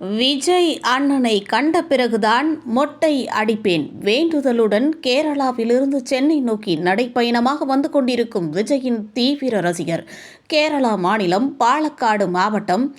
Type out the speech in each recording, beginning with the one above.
விஜய் அண்ணனை கண்ட பிறகுதான் மொட்டை அடிப்பேன். வேண்டுதலுடன் கேரளாவிலிருந்து சென்னை நோக்கி நடைப்பயணமாக வந்து கொண்டிருக்கும் விஜயின் தீவிர ரசிகர் கேரளா மாநிலம் பாலக்காடு மாவட்டம்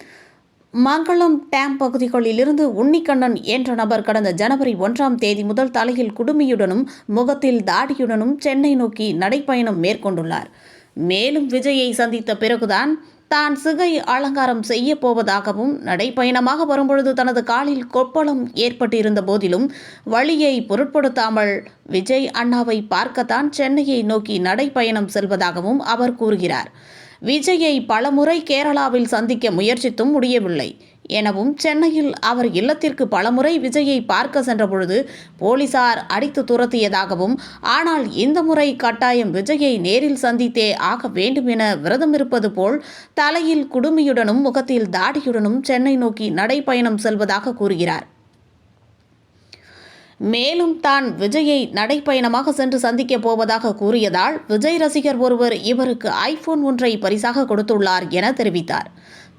மங்களம் டேம் பகுதிகளிலிருந்து உன்னிக்கண்ணன் என்ற நபர் கடந்த ஜனவரி ஒன்றாம் தேதி முதல் தலையில் குடுமியுடனும் முகத்தில் தாடியுடனும் சென்னை நோக்கி நடைப்பயணம் மேற்கொண்டுள்ளார். மேலும் விஜயை சந்தித்த பிறகுதான் தான் சிகை அலங்காரம் செய்ய போவதாகவும் நடைப்பயணமாக வரும்பொழுது தனது காலில் கொப்பளம் ஏற்பட்டிருந்த போதிலும் வழியை பொருட்படுத்தாமல் விஜய் அண்ணாவை பார்க்கத்தான் சென்னையை நோக்கி நடைப்பயணம் செல்வதாகவும் அவர் கூறுகிறார். விஜயை பலமுறை கேரளாவில் சந்திக்க முயற்சித்தும் முடியவில்லை. எனவும் சென்னையில் அவர் இல்லத்திற்கு பலமுறை விஜயை பார்க்க சென்றபொழுது போலீசார் அடித்து துரத்தியதாகவும் ஆனால் இந்த முறை கட்டாயம் விஜயை நேரில் சந்தித்தே ஆக வேண்டும் என விரதம் இருப்பது போல் தலையில் குடுமியுடனும் முகத்தில் தாடியுடனும் சென்னை நோக்கி நடைப்பயணம் செல்வதாக கூறுகிறார். மேலும் தான் விஜயை நடைப்பயணமாக சென்று சந்திக்க போவதாக கூறியதால் விஜய் ரசிகர் ஒருவர் இவருக்கு ஐபோன் ஒன்றை பரிசாக கொடுத்துள்ளார் என தெரிவித்தார்.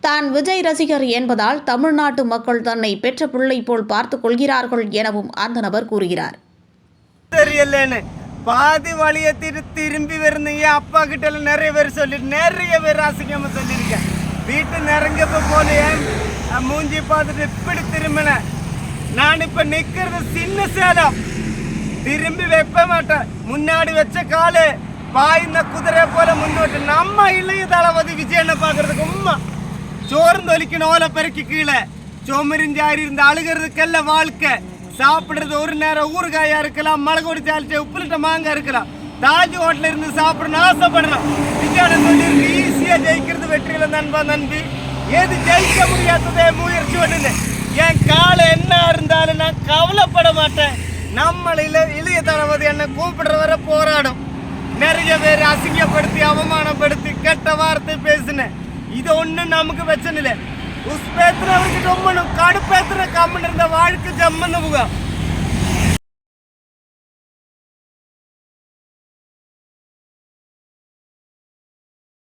தான் விஜய் ரசிகர் என்பதால் தமிழ்நாட்டு மக்கள் தன்னை பெற்ற பிள்ளை போல் பார்த்துக் கொள்கிறார்கள் எனவும் அந்த நபர் கூறுகிறார். பாதி வழிய திரு திரும்பி வருந்தீங்க. அப்பா கிட்ட எல்லாம் நிறைய பேர் சொல்லி நிறைய பேர் அசிங்கமா சொல்லியிருக்கேன் வீட்டு நெருங்கப்ப போலயே மூஞ்சி பார்த்துட்டு இப்படி திரும்பின. நான் இப்ப நிக்கிறது சின்ன சேலம். திரும்பி வைப்ப மாட்டேன். முன்னாடி வச்ச காலு பாய்ந்த குதிரை போல முன்னோட்டு. நம்ம இளைய தளபதி விஜயனை பாக்குறதுக்கு உண்மை சோர்ந்தொலிக்கணும் ஓலை பெருக்கி கீழே. சோமரிஞ்சாரி இருந்து அழுகிறதுக்கெல்ல வாழ்க்கை. சாப்பிடுறது ஒரு நேரம் ஊறுகாயா இருக்கலாம் மிளகொடி சாலிச்ச உப்புலிட்ட மாங்காய் இருக்கலாம். தாஜ் ஹோட்டல இருந்து சாப்பிடணும்னு ஆசைப்படுறோம். விஜயானந்த் சொல்லி ஈஸியா ஜெயிக்கிறது வெற்றியில நண்பா நண்பி. ஏது ஜெயிக்க முடியாததே முயற்சி பண்ணுங்க. என் காலை என்ன இருந்தாலும் நான் கவலைப்பட மாட்டேன். நம்மளில இளைய தளபதி என்ன கூப்பிடுற வரை போராடும். நிறைய பேர் அசிங்கப்படுத்தி அவமானப்படுத்தி கெட்ட வார்த்தை பேசினேன். ഇതൊന്നും നമുക്ക് വെച്ചനില്ലേ ഉസ്പേത്ര അവർക്ക് ചുമ്മണം കടുപ്പേത്ര കമ്മണിരുന്ന വാഴക്ക് ജമ്മെന്ന് പോകാം